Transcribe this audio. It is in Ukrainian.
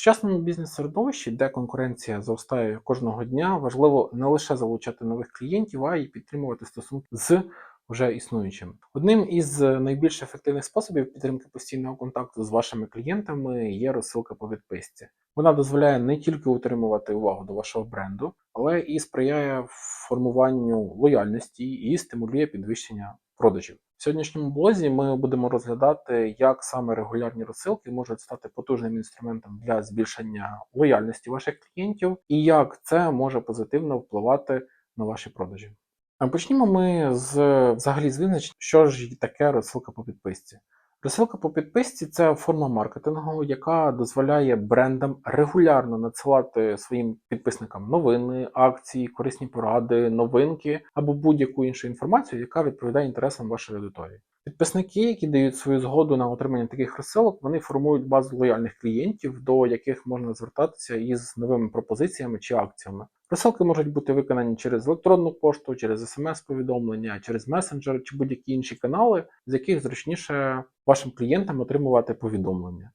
сучасному бізнес-середовищі, де конкуренція зростає кожного дня, важливо не лише залучати нових клієнтів, а й підтримувати стосунки з вже існуючими. Одним із найбільш ефективних способів підтримки постійного контакту з вашими клієнтами є розсилка по відписці. Вона дозволяє не тільки утримувати увагу до вашого бренду, але і сприяє формуванню лояльності і стимулює підвищення продажів. В сьогоднішньому блозі ми будемо розглядати, як саме регулярні розсилки можуть стати потужним інструментом для збільшення лояльності ваших клієнтів, і як це може позитивно впливати на ваші продажі. Почнімо ми з взагалі з визначення, що ж таке розсилка по підписці. Розсилка по підписці це форма маркетингу, яка дозволяє брендам регулярно надсилати своїм підписникам новини, акції, корисні поради, новинки або будь-яку іншу інформацію, яка відповідає інтересам вашої аудиторії. Підписники, які дають свою згоду на отримання таких розсилок, вони формують базу лояльних клієнтів, до яких можна звертатися із новими пропозиціями чи акціями. Розсилки можуть бути виконані через електронну пошту, через смс-повідомлення, через месенджер чи будь-які інші канали, з яких зручніше вашим клієнтам отримувати повідомлення.